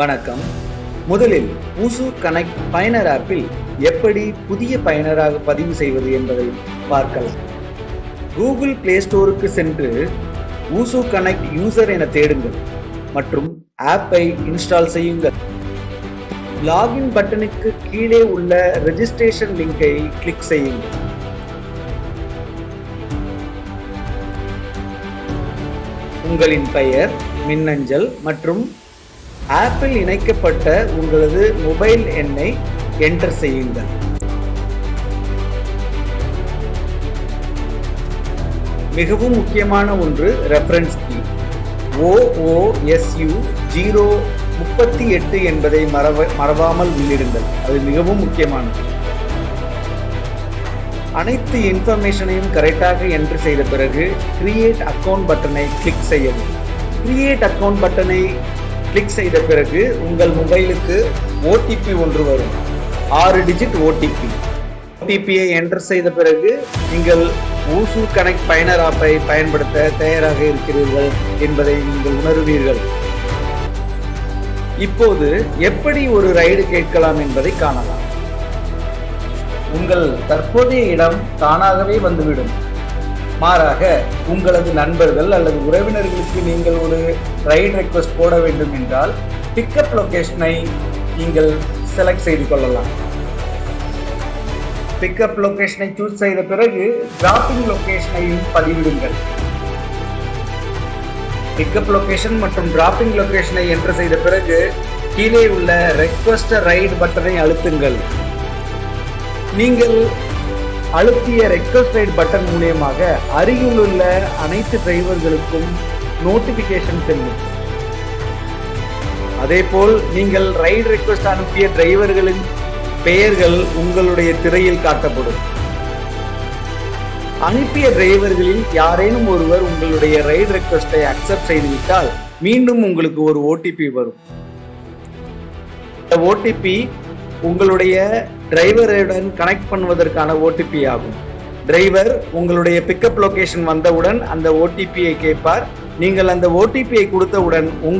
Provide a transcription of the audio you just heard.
வணக்கம். முதலில் ஊசு கனெக்ட் பயனர் ஆப்பில் எப்படி புதிய பயனராக பதிவு செய்வது என்பதை பார்க்கலாம். கூகுள் பிளே ஸ்டோருக்கு சென்று ஊசு கனெக்ட் யூசர் என தேடுங்கள் மற்றும் ஆப்பை இன்ஸ்டால் செய்யுங்கள். லாகின் பட்டனுக்கு கீழே உள்ள ரெஜிஸ்ட்ரேஷன் லிங்கை கிளிக் செய்யுங்கள். உங்களின் பெயர் மின்னஞ்சல் மற்றும் ஆப்பிள் இணைக்கப்பட்ட உங்களது மொபைல் எண்ணை என்டர் செய்யுங்கள். மிகவும் முக்கியமான ஒன்று ரெஃபரன்ஸ் கீ ஓஓஎஸ்யூ ஜீரோ முப்பத்தி எட்டு என்பதை மறவ மறவாமல் உள்ளிடுங்கள். அது மிகவும் முக்கியமானது. அனைத்து இன்ஃபர்மேஷனையும் கரெக்டாக என்ட்ரு செய்த பிறகு கிரியேட் அக்கௌண்ட் பட்டனை கிளிக் செய்யவும். கிரியேட் அக்கவுண்ட் பட்டனை கிளிக் செய்த பிறகு உங்கள் மொபைலுக்கு ஓடிபி ஒன்று வரும். ஆறு டிஜிட் ஓடிபி ஓடிபியை என்டர் செய்த பிறகு நீங்கள் ஊசு கனெக்ட் பயனர் ஆப்பை பயன்படுத்த தயாராக இருக்கிறீர்கள் என்பதை நீங்கள் உணருவீர்கள். இப்போது எப்படி ஒரு ரைடு கேட்கலாம் என்பதை காணலாம். உங்கள் தற்போதைய இடம் தானாகவே வந்துவிடும். மாறாக உங்களது நண்பர்கள் அல்லது உறவினர்களுக்கு நீங்கள் ஒரு ரைட் ரெக்வஸ்ட் போட வேண்டும் என்றால் பிக்கப் லொகேஷனை நீங்கள் செலக்ட் செய்து கொள்ளலாம். பிக்கப் லொகேஷனை சூஸ் செய்த பிறகு டிராப்பிங் லொகேஷனையும் பதிவிடுங்கள். பிக்கப் லொகேஷன் மற்றும் டிராப்பிங் லொகேஷனை என்டர் செய்த பிறகு கீழே உள்ள ரெக்வஸ்ட் ரைட் பட்டனை அழுத்துங்கள். நீங்கள் அழுத்திய ரெக்வஸ்ட் ரைட் பட்டன் மூலியமாக அருகிலுள்ள அனைத்து டிரைவர்களுக்கும் நோட்டிபிகேஷன் செல்லும். அதேபோல் நீங்கள் ரைட் ரெக்வஸ்ட் அனுப்பிய டிரைவர்களின் பெயர்கள் உங்களுடைய திரையில் காட்டப்படும். அனுப்பிய டிரைவர்களில் யாரேனும் ஒருவர் உங்களுடைய ரைட் ரெக்வஸ்டை அக்செப்ட் செய்துவிட்டால் மீண்டும் உங்களுக்கு ஒரு ஓடிபி வரும். இந்த ஓடிபி உங்களுடைய டிரைவருடன் கனெக்ட் பண்ணுவதற்கான ஓடிபி ஆகும். டிரைவர் உங்களுடைய பிக்கப் லொகேஷன் வந்தவுடன் அந்த ஓடிபியை கேட்பார். நீங்கள் அந்த ஓடிபியை கொடுத்தவுடன் உங்கள்